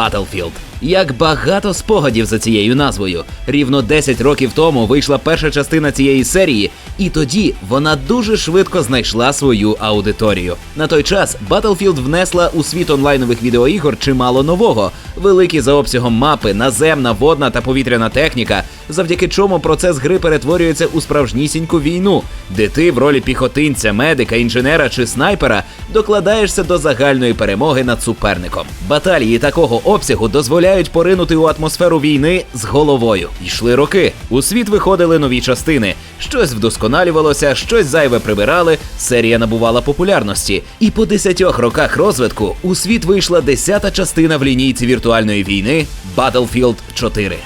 Battlefield. Як багато спогадів за цією назвою. Рівно 10 років тому вийшла перша частина цієї серії, і тоді вона дуже швидко знайшла свою аудиторію. На той час Battlefield внесла у світ онлайнових відеоігор чимало нового: великі за обсягом мапи, наземна, водна та повітряна техніка, завдяки чому процес гри перетворюється у справжнісіньку війну, де ти в ролі піхотинця, медика, інженера чи снайпера докладаєшся до загальної перемоги над суперником. Баталії такого обсягу дозволяють поринути у атмосферу війни з головою. Йшли роки. У світ виходили нові частини. Щось вдосконалювалося, щось зайве прибирали. Серія набувала популярності. І по десятьох роках розвитку у світ вийшла десята частина в лінійці віртуальної війни Battlefield 4.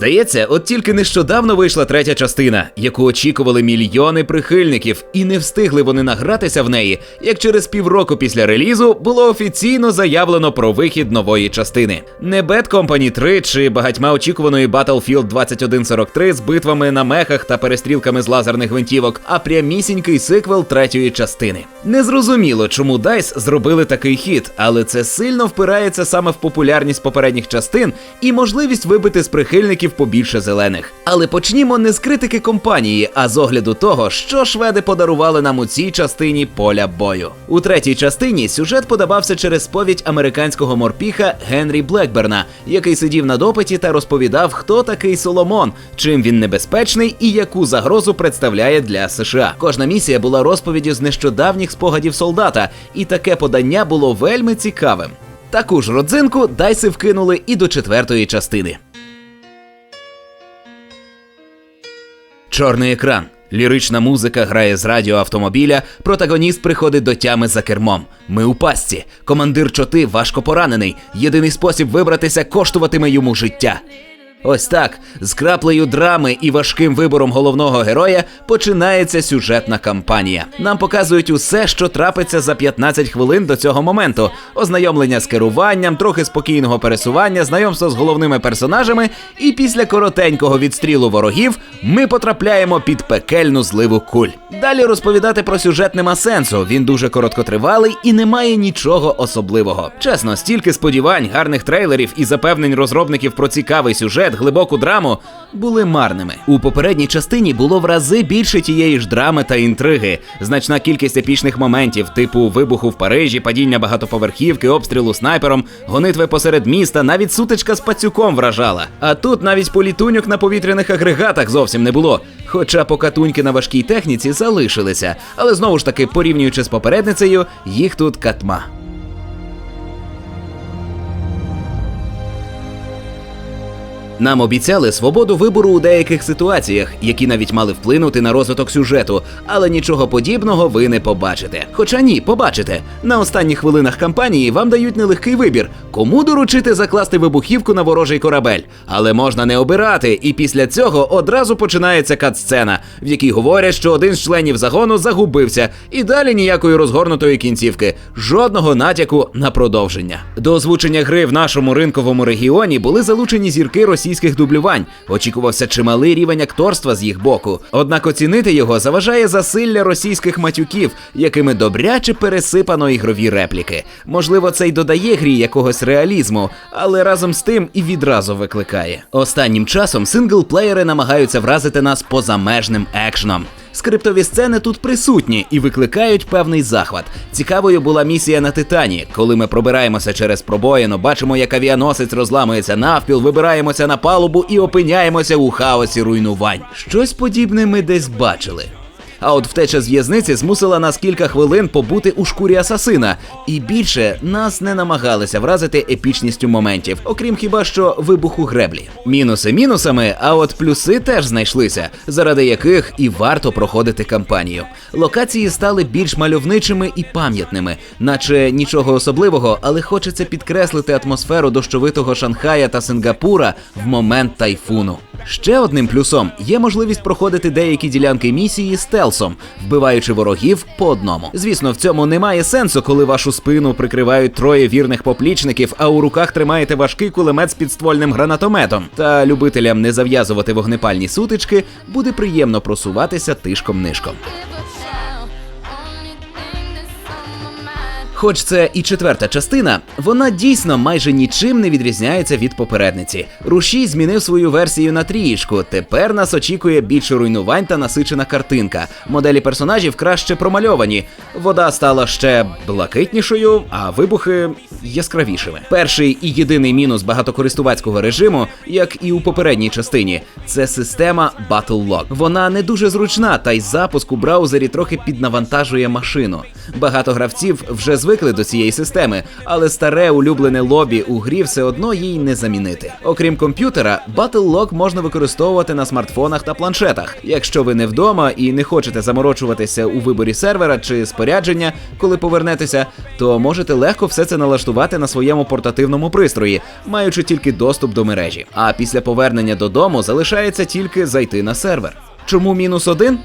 Здається, от тільки нещодавно вийшла третя частина, яку очікували мільйони прихильників, і не встигли вони награтися в неї, як через півроку після релізу було офіційно заявлено про вихід нової частини. Не Bad Company 3 чи багатьма очікуваної Battlefield 2143 з битвами на мехах та перестрілками з лазерних гвинтівок, а прямісінький сиквел третьої частини. Незрозуміло, чому DICE зробили такий хід, але це сильно впирається саме в популярність попередніх частин і можливість вибити з прихильників побільше зелених. Але почнімо не з критики компанії, а з огляду того, що шведи подарували нам у цій частині поля бою. У третій частині сюжет подавався через сповідь американського морпіха Генрі Блекберна, який сидів на допиті та розповідав, хто такий Соломон, чим він небезпечний і яку загрозу представляє для США. Кожна місія була розповіддю з нещодавніх спогадів солдата, і таке подання було вельми цікавим. Таку ж родзинку дайси вкинули і до четвертої частини. Чорний екран. Лірична музика грає з радіо автомобіля. Протагоніст приходить до тями за кермом. Ми у пастці. Командир чоти важко поранений. Єдиний спосіб вибратися коштуватиме йому життя. Ось так, з краплею драми і важким вибором головного героя починається сюжетна кампанія. Нам показують усе, що трапиться за 15 хвилин до цього моменту: ознайомлення з керуванням, трохи спокійного пересування, знайомство з головними персонажами, і після коротенького відстрілу ворогів ми потрапляємо під пекельну зливу куль. Далі розповідати про сюжет нема сенсу. Він дуже короткотривалий і не має нічого особливого. Чесно, стільки сподівань, гарних трейлерів і запевнень розробників про цікавий сюжет, глибоку драму були марними. У попередній частині було в рази більше тієї ж драми та інтриги, значна кількість епічних моментів, типу вибуху в Парижі, падіння багатоповерхівки, обстрілу снайпером, гонитви посеред міста, навіть сутичка з пацюком вражала. А тут навіть політуньок на повітряних агрегатах зовсім не було. Хоча покатуньки на важкій техніці залишилися, але знову ж таки, порівнюючи з попередницею, їх тут катма. Нам обіцяли свободу вибору у деяких ситуаціях, які навіть мали вплинути на розвиток сюжету, але нічого подібного ви не побачите. Хоча ні, побачите. На останніх хвилинах кампанії вам дають нелегкий вибір, кому доручити закласти вибухівку на ворожий корабель. Але можна не обирати, і після цього одразу починається кат-сцена, в якій говорять, що один з членів загону загубився, і далі ніякої розгорнутої кінцівки, жодного натяку на продовження. До озвучення гри в нашому ринковому регіоні були залучені зірки російських дублювань. Очікувався чималий рівень акторства з їх боку. Однак оцінити його заважає засилля російських матюків, якими добряче пересипано ігрові репліки. Можливо, це й додає грі якогось реалізму, але разом з тим і відразу викликає. Останнім часом синглплеєри намагаються вразити нас позамежним екшном. Скриптові сцени тут присутні і викликають певний захват. Цікавою була місія на Титані, коли ми пробираємося через пробоїну, бачимо, як авіаносець розламується навпіл, вибираємося на палубу і опиняємося у хаосі руйнувань. Щось подібне ми десь бачили. А от втеча з в'язниці змусила нас кілька хвилин побути у шкурі асасина, і більше нас не намагалися вразити епічністю моментів, окрім хіба що вибуху греблі. Мінуси мінусами, а от плюси теж знайшлися, заради яких і варто проходити кампанію. Локації стали більш мальовничими і пам'ятними, наче нічого особливого, але хочеться підкреслити атмосферу дощовитого Шанхая та Сингапура в момент тайфуну. Ще одним плюсом є можливість проходити деякі ділянки місії стелсом, вбиваючи ворогів по одному. Звісно, в цьому немає сенсу, коли вашу спину прикривають троє вірних поплічників, а у руках тримаєте важкий кулемет з підствольним гранатометом. Та любителям не зав'язувати вогнепальні сутички буде приємно просуватися тишком-нишком. Хоч це і четверта частина, вона дійсно майже нічим не відрізняється від попередниці. Рушій змінив свою версію на трієчку. Тепер нас очікує більше руйнувань та насичена картинка. Моделі персонажів краще промальовані. Вода стала ще блакитнішою, а вибухи яскравішими. Перший і єдиний мінус багатокористувацького режиму, як і у попередній частині, це система Battle Log. Вона не дуже зручна, та й запуск у браузері трохи піднавантажує машину. Багато гравців вже звикли до цієї системи, але старе улюблене лобі у грі все одно їй не замінити. Окрім комп'ютера, Battle Log можна використовувати на смартфонах та планшетах. Якщо ви не вдома і не хочете заморочуватися у виборі сервера чи спорядження, коли повернетеся, то можете легко все це налаштувати на своєму портативному пристрої, маючи тільки доступ до мережі. А після повернення додому залишається тільки зайти на сервер. Чому мінус один?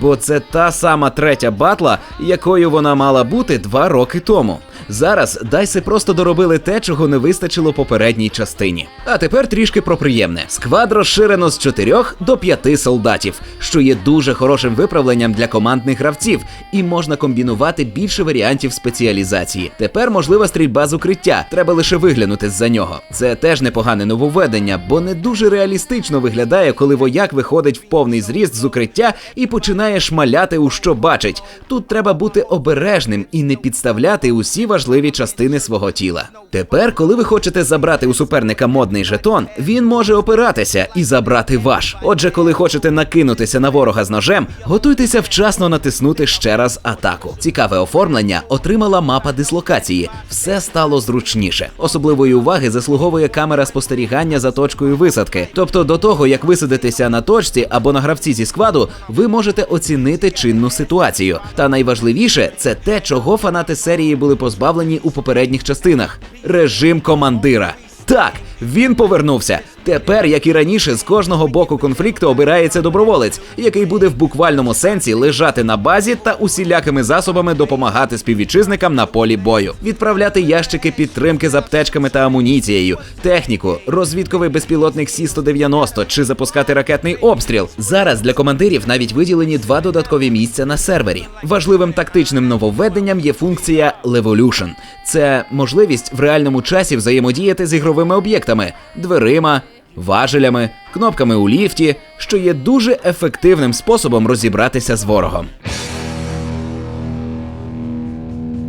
Бо це та сама третя батла, якою вона мала бути два роки тому. Зараз Дайси просто доробили те, чого не вистачило попередній частині. А тепер трішки про приємне. Сквад розширено з 4 до 5 солдатів, що є дуже хорошим виправленням для командних гравців, і можна комбінувати більше варіантів спеціалізації. Тепер можлива стрільба з укриття, треба лише виглянути з-за нього. Це теж непогане нововведення, бо не дуже реалістично виглядає, коли вояк виходить в повний зріст з укриття і починає шмаляти у що бачить. Тут треба бути обережним і не підставляти усі важливі частини свого тіла. Тепер, коли ви хочете забрати у суперника модний жетон, він може опиратися і забрати ваш. Отже, коли хочете накинутися на ворога з ножем, готуйтеся вчасно натиснути ще раз атаку. Цікаве оформлення отримала мапа дислокації. Все стало зручніше. Особливої уваги заслуговує камера спостерігання за точкою висадки. Тобто, до того як висадитися на точці або на гравці зі складу, ви можете оцінити чинну ситуацію. Та найважливіше це те, чого фанати серії були позбавлені у попередніх частинах режим командира. Так, він повернувся. Тепер, як і раніше, з кожного боку конфлікту обирається доброволець, який буде в буквальному сенсі лежати на базі та усілякими засобами допомагати співвітчизникам на полі бою, відправляти ящики підтримки з аптечками та амуніцією, техніку, розвідковий безпілотник Сі 190 чи запускати ракетний обстріл. Зараз для командирів навіть виділені два додаткові місця на сервері. Важливим тактичним нововведенням є функція Levolution. Це можливість в реальному часі взаємодіяти з ігровими об'єктами, дверима, важелями, кнопками у ліфті, що є дуже ефективним способом розібратися з ворогом.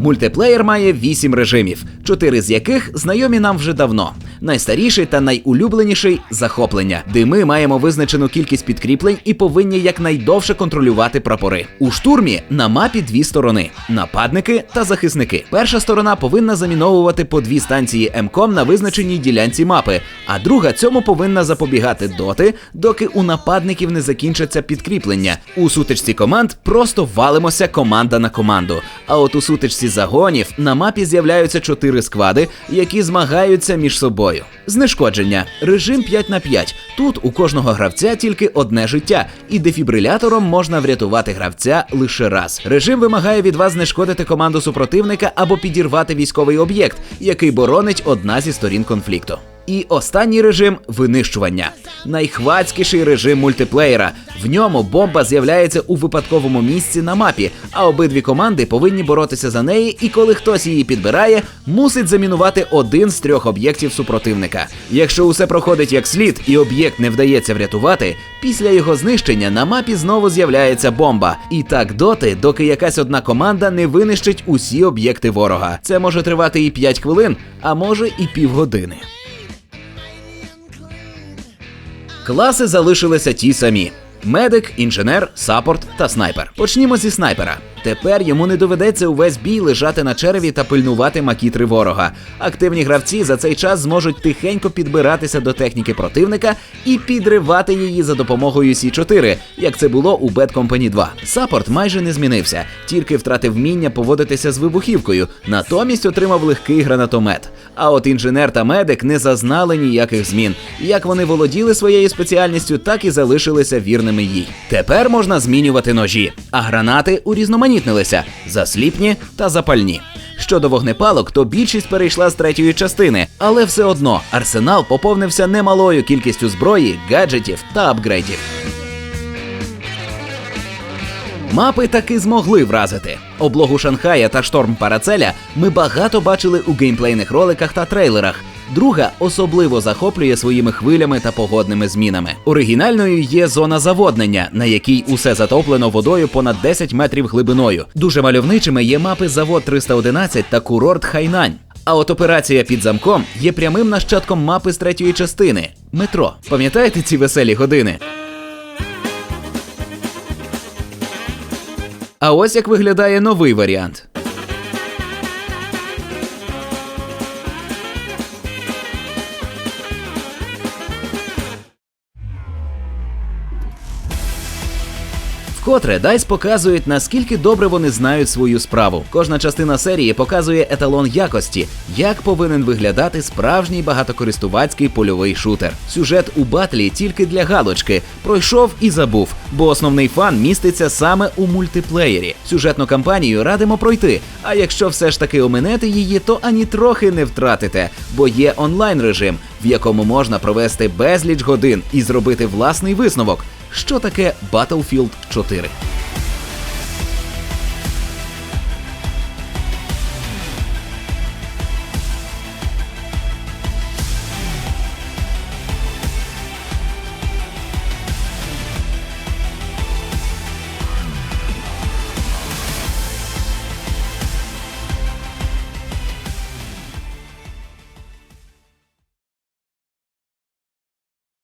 Мультиплеєр має 8 режимів, 4 з яких знайомі нам вже давно. Найстаріший та найулюбленіший захоплення, де ми маємо визначену кількість підкріплень і повинні якнайдовше контролювати прапори. У штурмі на мапі дві сторони: нападники та захисники. Перша сторона повинна заміновувати по дві станції МКОМ на визначеній ділянці мапи, а друга цьому повинна запобігати доти, доки у нападників не закінчаться підкріплення. У сутичці команд просто валимося команда на команду. А от у сутичці загонів на мапі з'являються чотири склади, які змагаються між собою. Знешкодження режим 5 на 5. Тут у кожного гравця тільки одне життя, і дефібрилятором можна врятувати гравця лише раз. Режим вимагає від вас знешкодити команду супротивника або підірвати військовий об'єкт, який боронить одна зі сторін конфлікту. І останній режим винищування. Найхвацькіший режим мультиплеєра. В ньому бомба з'являється у випадковому місці на мапі, а обидві команди повинні боротися за неї, і коли хтось її підбирає, мусить замінувати один з трьох об'єктів супротивника. Якщо усе проходить як слід і об'єкт не вдається врятувати, після його знищення на мапі знову з'являється бомба. І так доти, доки якась одна команда не винищить усі об'єкти ворога. Це може тривати і 5 хвилин, а може і півгодини. Класи залишилися ті самі: медик, інженер, саппорт та снайпер. Почнімо зі снайпера. Тепер йому не доведеться увесь бій лежати на череві та пильнувати макітри ворога. Активні гравці за цей час зможуть тихенько підбиратися до техніки противника і підривати її за допомогою Сі 4 як це було у Bad Company 2. Саппорт майже не змінився, тільки втратив вміння поводитися з вибухівкою, натомість отримав легкий гранатомет. А от інженер та медик не зазнали ніяких змін. Як вони володіли своєю спеціальністю, так і залишилися вірними їй. Тепер можна змінювати ножі, а гранати урізноманітнилися засліпні та запальні. Щодо вогнепалок, то більшість перейшла з третьої частини, але все одно арсенал поповнився немалою кількістю зброї, гаджетів та апгрейдів. Мапи таки змогли вразити. Облогу Шанхая та шторм Парацеля ми багато бачили у геймплейних роликах та трейлерах. Друга особливо захоплює своїми хвилями та погодними змінами. Оригінальною є зона заводнення, на якій усе затоплено водою понад 10 метрів глибиною. Дуже мальовничими є мапи Завод 311 та курорт Хайнань. А от операція під замком є прямим нащадком мапи з третьої частини метро. Пам'ятаєте ці веселі години? А ось як виглядає новий варіант. Вкотре Дайс показують, наскільки добре вони знають свою справу. Кожна частина серії показує еталон якості, як повинен виглядати справжній багатокористувацький польовий шутер. Сюжет у батлі тільки для галочки. Пройшов і забув, бо основний фан міститься саме у мультиплеєрі. Сюжетну кампанію радимо пройти. А якщо все ж таки оминете її, то ані трохи не втратите, бо є онлайн режим, в якому можна провести безліч годин і зробити власний висновок. Що таке Battlefield 4?